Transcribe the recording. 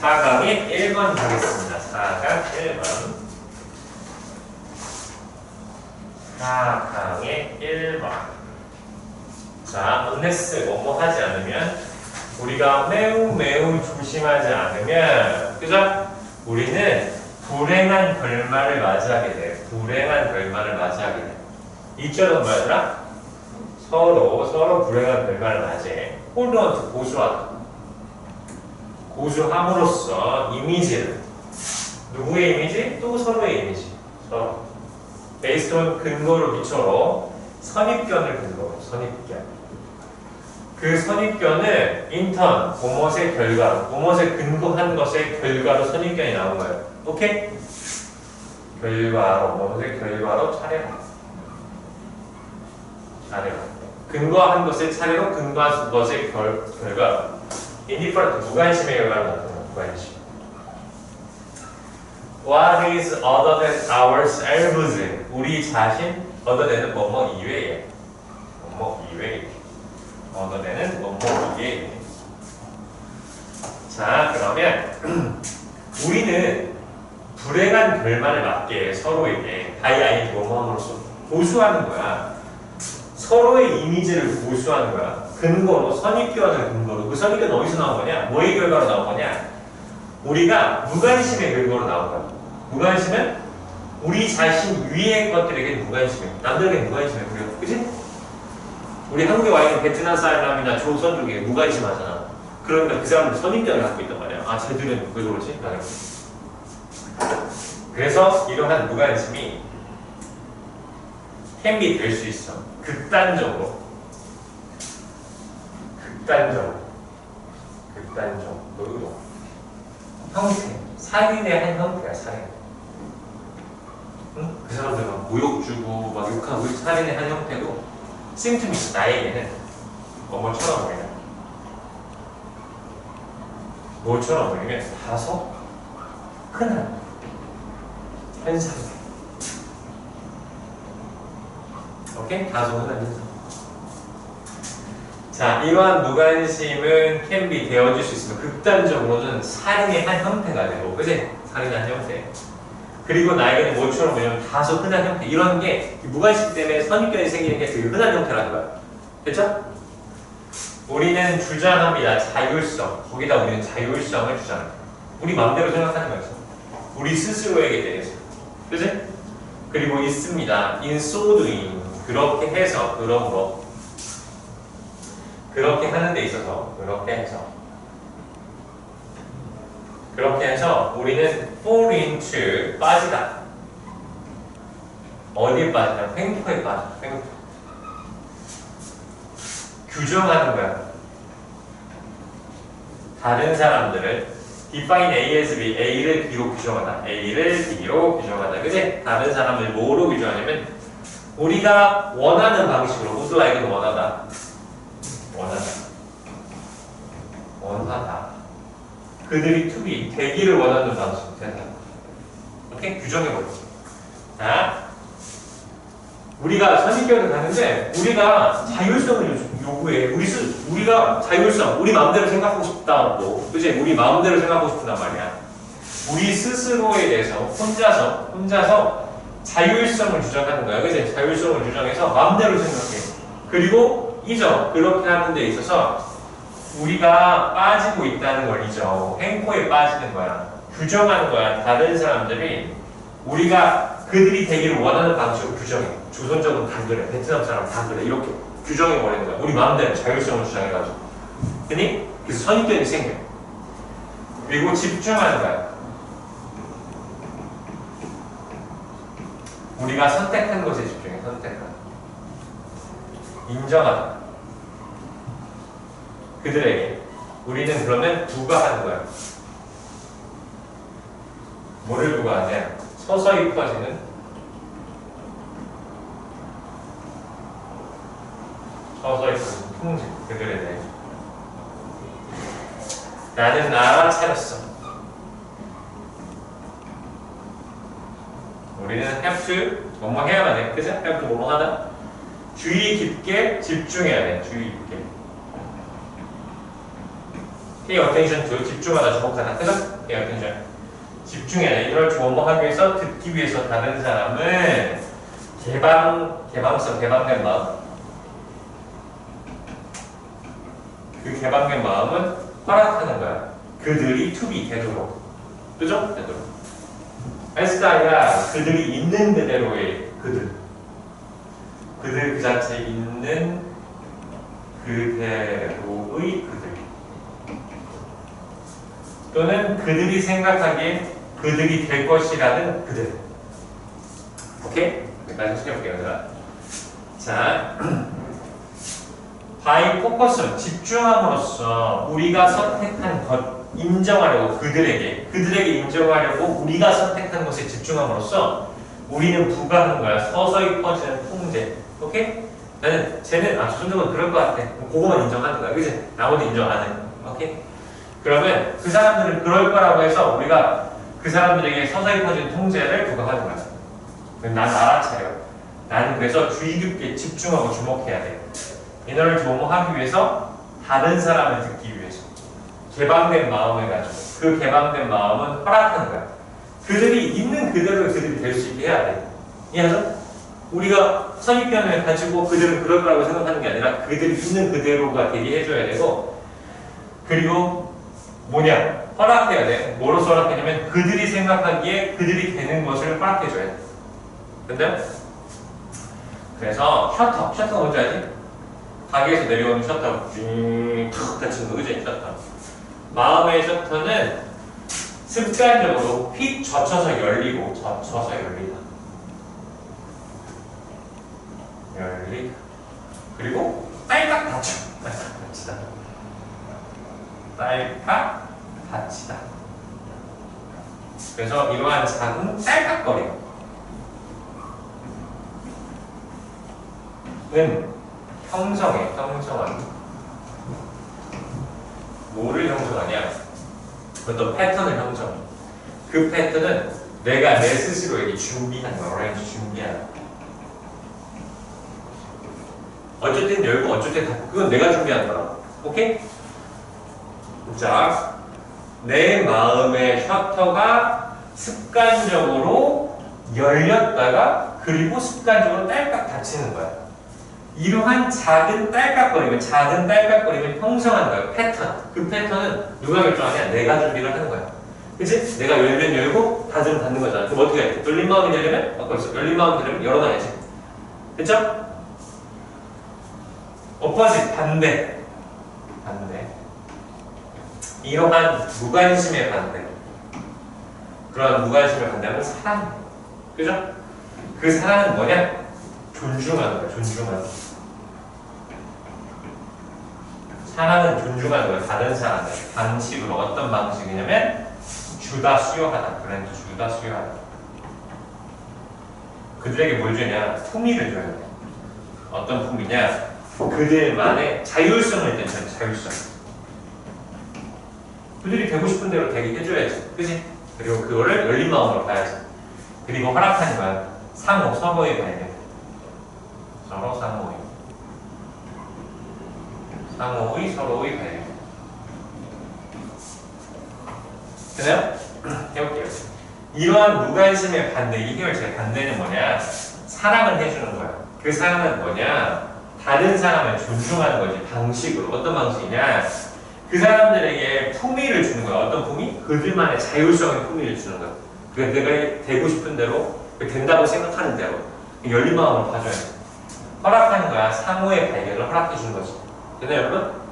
4강의 1번 가겠습니다. 4강 1번. 4강의 1번. 자, unless 뭐뭐 하지 않으면 우리가 매우 매우 조심하지 않으면 그죠? 우리는 불행한 결말을 맞이하게 돼. 불행한 결말을 맞이하게 돼. 이절은 뭐였더라? 서로 서로 불행한 결말을 맞이해. 홀드원트 고수하다. 고수함으로써 이미지를 누구의 이미지? 또 서로의 이미지. 서로. 베이스톤 근거로 기초로 선입견을 근거로 선입견. 그 선입견을 인턴, 봄옷의 결과로, 봄옷에 근거한 것의 결과로 선입견이 나온 거예요. 오케이? 결과로, 봄옷의 결과로 차례라. 차례라. 근거한 것의 차례로 근거한 것의 결, 결과. 인 디퍼런트, 무관심의 결과로 나타나는 무관심. What is other than ourselves? 우리 자신, than은 뭐뭐 이외에. 뭐뭐 이외에. than은 뭐뭐 이외에. 자, 그러면 우리는 불행한 결말을 맞게 서로에게 다이아이 뭐뭐함으로써 고수하는 거야. 서로의 이미지를 고수하는 거야. 근거로 선입견을 근거로 그 선입견 어디서 나온 거냐? 뭐의 결과로 나온 거냐? 우리가 무관심의 근거로 나온 거야. 무관심은 우리 자신 위의 것들에게 무관심해. 남들에게 무관심해. 그래요. 그지? 우리 한국에 와 있는 베트남 사람이나 조선족에게 무관심하잖아. 그러니까 그 사람들 선입견을 갖고 있단 말이야. 아, 쟤들은 왜 그러지? 나는. 그래서 이러한 무관심이 캠이 될수 있어. 극단적으로. 극단적으로. 극단적으로. 의도. 형태. 살인의 한 형태야, 살인. 응? 그 사람들 막 모욕 주고, 막 욕하고, 살인의 한 형태도 심틈이 있어, 나에게는. 뭐뭐처럼 보이냐. 뭐처럼 보이면 다소 흔한 현상. 오케이? 다소 흔한 현상. 자, 이러한 무관심은 캠비 되어질 수 있으면 극단적으로는 살인의 한 형태가 되고, 그지? 살인의 한 형태. 그리고 나에게는 뭐처럼 보냐면 다소 흔한 형태. 이런 게 무관심 때문에 선입견이 생기는 게 되게 흔한 형태라는 거야. 됐죠? 우리는 주장합니다. 자율성. 거기다 우리는 자율성을 주장합니다. 우리 마음대로 생각하는 거였어. 우리 스스로에게 대해서. 그지? 그리고 있습니다. in so doing. 그렇게 해서, 그러므로. 그렇게 하는 데 있어서, 그렇게 해서. 그렇게 해서 우리는 fall into 빠지다. 어디에 빠지냐? 횡포에 빠져. 횡포. 규정하는 거야. 다른 사람들을 define A as B, A를 B로 규정하다. A를 B로 규정하다. 그지? 다른 사람을 뭐로 규정하냐면 우리가 원하는 방식으로 원하다. 원하다. 원하다. 그들이 be, 되기를 원하는 방식으로 된다. 이렇게 규정해버려. 자, 우리가 선입견을 가는데 우리가 자율성을 요- 요구해. 우리 스, 우리가 자율성, 우리 마음대로 생각하고 싶다고, 그지? 우리 마음대로 생각하고 싶단 말이야. 우리 스스로에 대해서 혼자서 혼자서 자율성을 주장하는 거야, 그지? 자율성을 주장해서 마음대로 생각해. 그리고 잊어. 그렇게 하는 데 있어서 우리가 빠지고 있다는 걸 잊어. 행포에 빠지는 거야. 규정하는 거야. 다른 사람들이 우리가 그들이 되기를 원하는 방식으로 규정해. 조선적으로 다 그래. 베트남 사람 다 그래. 이렇게 규정해 버리는 거야. 우리 마음대로 자율성을 주장해가지고. 그니? 그래서 선입견이 생겨. 그리고 집중하는 거야. 우리가 선택한 것에 집중해. 선택한. 인정하다. 그들에게. 우리는 그러면 부과하는 거야. 뭐를 부과하냐? 서서히 퍼지는 서서히 퍼지는 통제 그들에 대해 나는 알아차렸어 우리는 have to 뭐뭐 해야만 해 그죠? have to 뭐뭐 하다 주의 깊게 집중해야 돼 주의 깊게 pay attention to 집중하다 주목하다 그죠? pay attention 집중해야 돼. 이걸 주목하기 위해서 듣기 위해서 다른 사람을 개방 개방성 개방된 마음. 그 개방된 마음은 허락하는 거야. 그들이 be 되도록. 그죠? 되도록. 아니라 그들이 있는 그대로의 그들. 그들 그 자체에 있는 그대로의 그들 또는 그들이 생각하기에 그들이 될 것이라는 그들 오케이? 여기까지 시켜볼게요 제가 자 by focus 집중함으로써 우리가 선택한 것 인정하려고 그들에게 그들에게 인정하려고 우리가 선택한 것에 집중함으로써 우리는 부과하는 거야 서서히 퍼지는 통제 오케이? 나는 쟤는 아저 정도면 그럴 것 같아 그거만 인정하는 거야 그지? 나머지 인정 안 해 오케이? 그러면 그 사람들은 그럴 거라고 해서 우리가 그 사람들에게 서서히 퍼지는 통제를 거야 그럼 난 알아차려 나는 그래서 주의 깊게 집중하고 주목해야 돼 인어를 조모하기 위해서 다른 사람을 듣기 위해서 개방된 마음을 가지고 그 개방된 마음은 허락하는 거야. 그들이 있는 그대로 그들이 될 수 있게 해야 돼. 이해하죠? 우리가 선입견을 가지고 그들은 그럴 거라고 생각하는 게 아니라 그들이 있는 그대로가 되게 해줘야 되고 그리고 뭐냐? 허락해야 돼. 뭐로서 허락하냐면 그들이 생각하기에 그들이 되는 것을 허락해줘야 돼. 근데 그래서 셔터, 셔터가 뭔지 알지? 가게에서 내려오는 셔터 쭉 닫히는 거 그지? 셔터 마음의 셔터는 습관적으로 휙 젖혀서 열리고 젖혀서 열리다 열리다 그리고 딸깍 닫혀 딸깍 닫히다 딸깍 닫히다 그래서 이러한 작은 딸깍거림 은 형성해, 형성하는. 뭐를 형성하냐? 어떤 패턴을 형성해. 그 패턴은 내가 내 스스로에게 준비한 거야, 어레인지 준비한 거. 어쨌든 열고 어쨌든 닫고 그건 내가 준비한 거라. 오케이? 자, 내 마음의 셔터가 습관적으로 열렸다가 그리고 습관적으로 딸깍 닫히는 거야. 이러한 작은 딸깍거림을 작은 딸깍거림을 형성하는 거예요. 패턴. 그 패턴은 누가 결정하냐? 내가 준비를 하는 거야. 그치? 내가 열면 열고 닫으면 닫는 거잖아. 그럼 어떻게 해야 돼? 열린 마음이 되려면 아까 있어. 열린 마음이 되려면 열어놔야지. 그쵸? 오퍼짓 반대. 반대. 이러한 무관심의 반대. 그런 무관심의 반대는 사랑. 그죠? 그 사랑은 뭐냐? 존중하는 거야. 존중하는 거. 사랑은 존중하는 거야. 다른 사람을. 방식으로 어떤 방식이냐면 주다 수용하다. 그랜드 주다 수용하다. 그들에게 뭘 주냐? 품위를 줘야 돼. 어떤 품위냐? 그들만의 자율성을 떼는 자율성. 그들이 되고 싶은 대로 되게 해줘야지. 그지? 그리고 그거를 열린 마음으로 봐야지. 그리고 허락하는 거야. 상호, 서로의 발견. 서로 상호의. 상호의 서로의 발견. 되나요? 해볼게요. 이러한 무관심의 반대, 이 해열체의 반대는 뭐냐? 사랑을 해주는 거야. 그 사랑은 뭐냐? 다른 사람을 존중하는 거지, 방식으로. 어떤 방식이냐? 그 사람들에게 품위를 주는 거야. 어떤 품위? 그들만의 자율성의 품위를 주는 거야. 그 내가 되고 싶은 대로, 된다고 생각하는 대로. 열린 마음으로 봐줘야 돼. 허락하는 거야. 상호의 발견을 허락해 주는 거지. 되나요, 여러분?